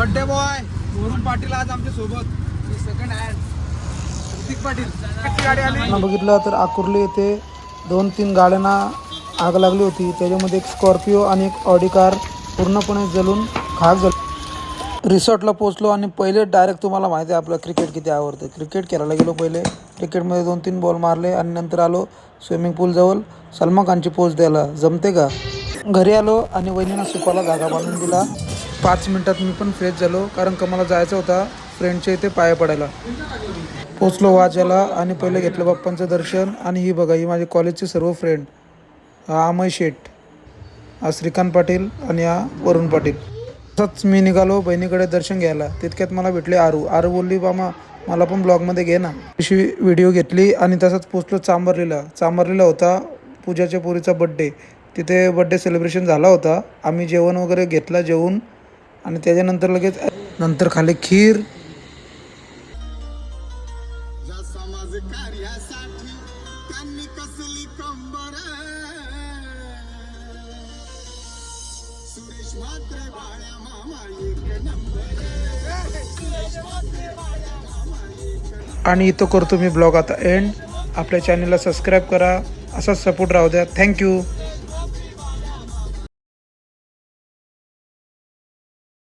अरुण पाटील आज आमच्यासोबत. Second hand Hrithik Patil. बघितलं तर आकुर्ली येथे दोन तीन गाड्यांना आग लागली होती. त्याच्यामध्ये एक स्कॉर्पिओ आणि एक ऑडी कार पूर्णपणे जलून खाक झाली. रिसॉर्टला पोचलो आणि पहिले डायरेक्ट तुम्हाला माहिती आहे आपलं क्रिकेट किती आवडतं. क्रिकेट खेळायला गेलो पहिले. क्रिकेटमध्ये दोन तीन बॉल मारले आणि नंतर आलो स्विमिंग पूलजवळ सलमान खानची पोच द्यायला. जमते का? घरी आलो आणि वहिनीनं सुपाला धागा बांधून दिला. पाच मिनटात मी पण फ्रेश झालो कारण का मला जायचं होता फ्रेंडच्या इथे पाया पडायला. पोचलो वाजाला आणि पहिले घेतलं बाप्पांचं दर्शन आणि ही बघा ही माझ्या कॉलेजचे सर्व फ्रेंड हा अमय शेठ हा श्रीकांत पाटील आणि हा वरुण पाटील. तसंच मी निघालो बहिणीकडे दर्शन घ्यायला. तितक्यात मला भेटले आरू. आरू बोलली बामा मला पण ब्लॉगमध्ये घे ना. अशी व्हिडिओ घेतली आणि तसंच पोचलो चांबरलीला. चांबरलीला होता पूजाच्या पोरीचा बड्डे तिथे बड्डे सेलिब्रेशन झाला होता. आम्ही जेवण वगैरे घेतला जेवून आणि त्याच्यानंतर लगेच नंतर खाली खीर. आणि इथं करतो मी ब्लॉग. आता एंड आपल्या चॅनलला सबस्क्राईब करा. असाच सपोर्ट राहू द्या. थँक्यू